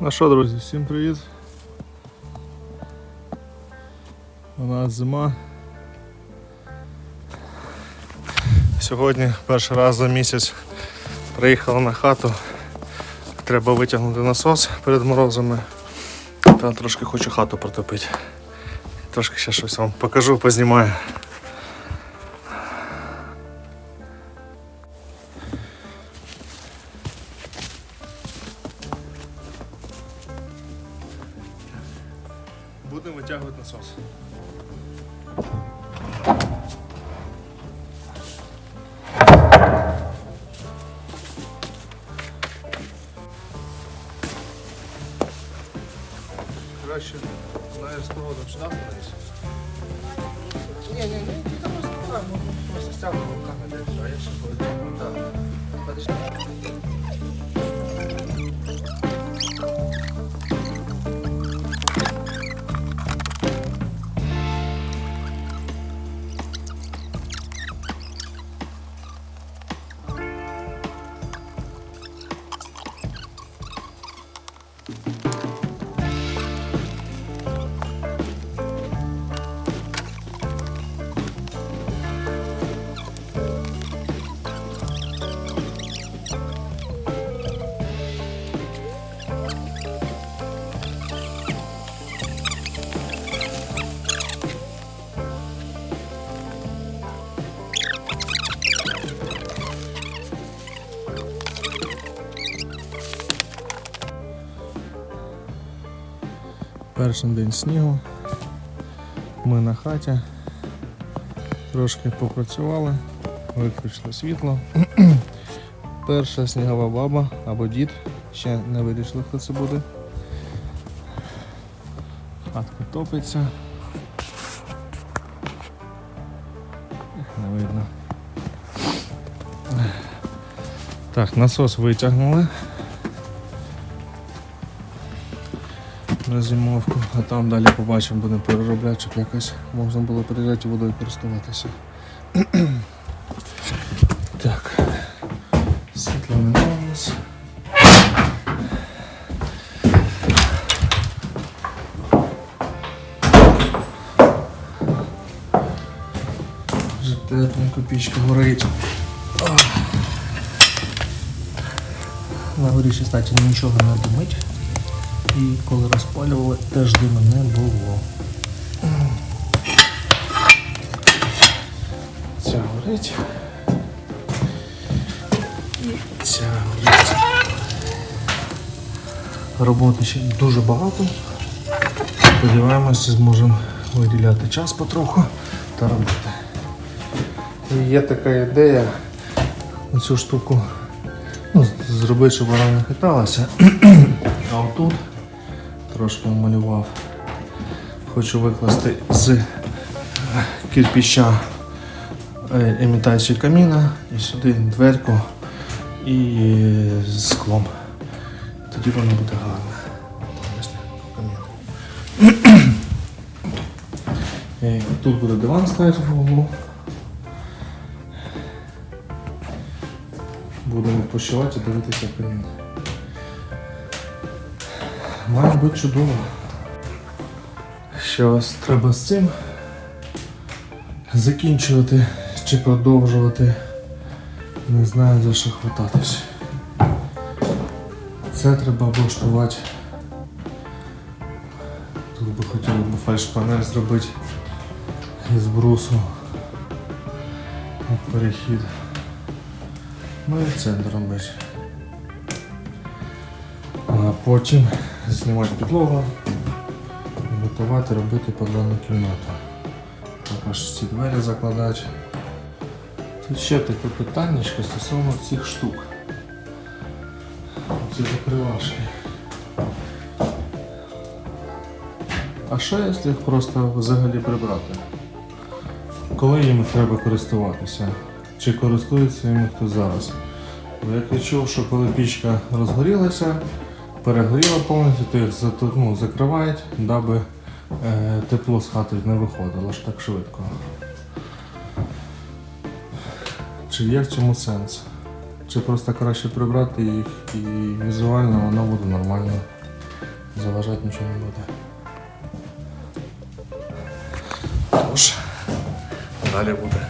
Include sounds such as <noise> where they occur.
Ну що, друзі, всім привіт. У нас зима. Сьогодні перший раз за місяць приїхала на хату. Треба витягнути насос перед морозами. Та трошки хочу хату протопити. Трошки ще щось вам покажу, познімаю. Будемо витягувати насос. Краще знаєш з проводом сюди становись. Ні, ні, ні, ти там ну, просто стягнув руками десь, а я ще полетів. Так. Перший день снігу. Ми на хаті. Трошки попрацювали, виключили світло. <clears throat> Перша снігова баба або дід. Ще не вирішили, хто це буде. Хатка топиться. Не видно. Так, насос витягнули. На зимовку, а там далі побачимо, будемо переробляти, щоб якось можна було приїжджати водою користуватися. <clears throat> так. Світло у нас. Вже тепленько пічка горить. На горі ще, кстати, нічого не димить. І коли розпалювали, теж диму не було. Ця горить. Ця горить. Роботи ще дуже багато. Сподіваємося, зможемо виділяти час потроху та робити. І є така ідея цю штуку ну, зробити, щоб вона не хиталася. <clears throat> А отут трошки малював. Хочу викласти з кирпича е, імітацію каміна і сюди дверку і склом. Тоді воно буде гарне. Камін. <clears throat> Е, Тут буде диван стояти в углу. Будемо пошивати і дивитися камін. Має бути чудово. Що ось треба з цим закінчувати чи продовжувати. Не знаю за що хвататись. Це треба облаштувати. Тут би хотіли б фальш-панель зробити із брусу. Як перехід. Ну і це робити. А потім знімати підлогу готувати, робити подвальну кімнату. Також ці двері закладати. Тут ще таке питання стосовно цих штук. Ці закривашки. А що якщо їх просто взагалі прибрати? Коли їм треба користуватися? Чи користується їм хто зараз? Бо як я чув, що коли пічка розгорілася, перегоріла повністю, то їх ну, закривають, даби е, тепло з хати не виходило ж так швидко. Чи є в цьому сенс? Чи просто краще прибрати їх і візуально воно буде нормально заважати нічого не буде. Тож, далі буде.